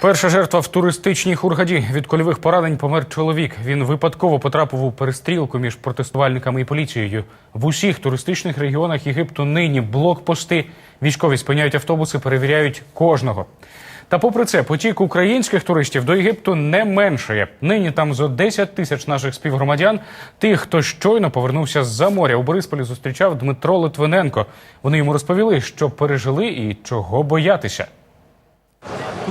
Перша жертва в туристичній Хургаді від кольових поранень помер чоловік. Він випадково потрапив у перестрілку між протестувальниками і поліцією. В усіх туристичних регіонах Єгипту нині блокпости. Військові спиняють автобуси, перевіряють кожного. Та попри це, потік українських туристів до Єгипту не меншає. Нині там зо 10 тисяч наших співгромадян. Тих, хто щойно повернувся з-за моря у Борисполі, зустрічав Дмитро Литвиненко. Вони йому розповіли, що пережили і чого боятися.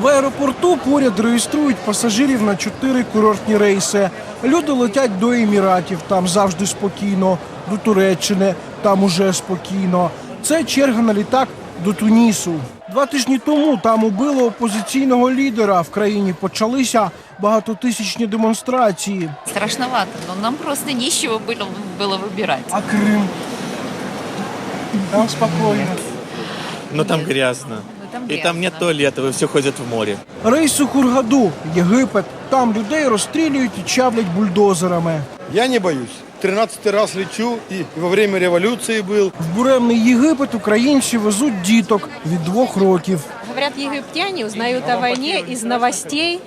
В аеропорту поряд реєструють пасажирів на чотири курортні рейси. Люди летять до Еміратів, там завжди спокійно, до Туреччини, там уже спокійно. Це черга на літак до Тунісу. Два тижні тому там убили опозиційного лідера. В країні почалися багатотисячні демонстрації. Страшновато, но нам просто нечего было, было выбирать. А Крим? Там спокійно. Но там грязно. Там И там нет грязно. туалетов, и все ходят в море. Рейс у Хургаду, Єгипет. Там людей розстрілюють і чавлять бульдозерами. Я не боюсь. 13 раз лечу и во время революции был. В буремний Єгипет українці везуть діток від двох років. Говорят, египтяне узнают о войне из новостей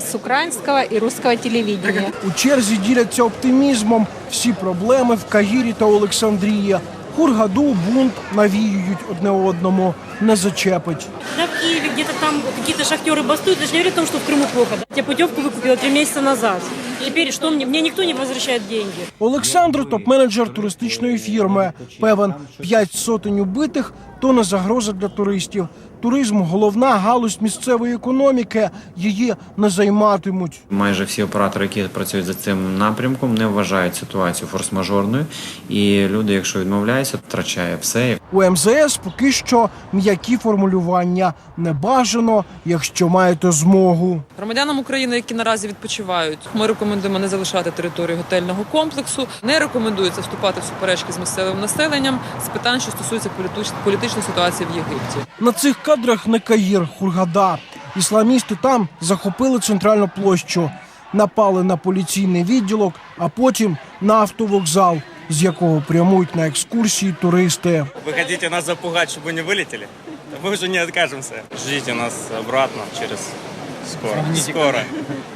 с украинского и русского телевидения. У черзі діляться оптимізмом. Всі проблеми в Каїрі та Олександрії. Хургаду бунт навіюють одне одному, не зачепить. Да, в Киеве где-то там какие-то шахтеры бастуют. Это же не говорит о том, что в Крыму плохо. Да? Я путевку выкупила три месяца назад. Теперь что мне? Мне никто не возвращает деньги. Олександр топ-менеджер туристичної фірми. Певен, п'ять сотень убитих то не загроза для туристів. Туризм головна галузь місцевої економіки. Її не займатимуть. Майже всі оператори, які працюють за цим напрямком, не вважають ситуацію форс-мажорною, і люди, якщо відмовляються, втрачає все. У МЗС поки що м'які формулювання. Не бажано, якщо маєте змогу. Громадянам України, які наразі відпочивають, ми рекомендуємо не залишати територію готельного комплексу. Не рекомендується вступати в суперечки з місцевим населенням з питань, що стосуються політич- політичної ситуації в Єгипті. На цих кадрах не Каїр, Хургада. Ісламісти там захопили центральну площу, напали на поліційний відділок, а потім на автовокзал, з якого прямують на екскурсії туристи. Вы хотите нас запугать, чтобы не вылетели? Мы уже не откажемся. Ждите нас обратно через скоро. Скоро.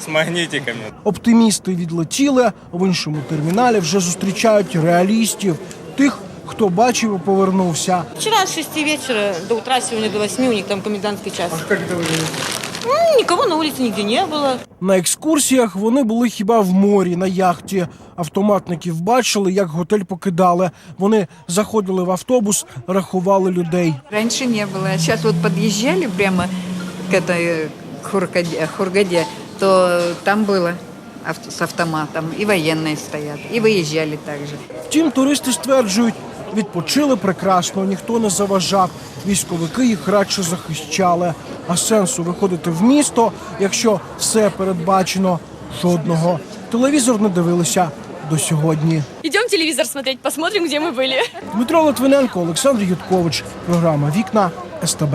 С магнитиками. Оптимісти відлетіли, в іншому терміналі вже зустрічають реалістів, тих, хто бачив і повернувся. Вчера с 6 вечера до утра, сегодня до 8, у них там комендантский час. А как ну, Никого на улице нигде не было. На екскурсіях вони були хіба в морі на яхті. Автоматників бачили, як готель покидали. Вони заходили в автобус, рахували людей. Раньше не было. А сейчас вот подъезжали прямо к этой э, к Хургаде, Хургаде, то там было авто- с автоматом. И военные стоят. И выезжали также. Втім, туристи стверджують, відпочили прекрасно, ніхто не заважав. Військовики їх радше захищали. А сенсу виходити в місто, якщо все передбачено, жодного. Телевізор не дивилися до сьогодні. Ідемо телевізор смотреть, посмотрим, де ми були. Дмитро Литвиненко, Олександр Юткович. Програма Вікна СТБ.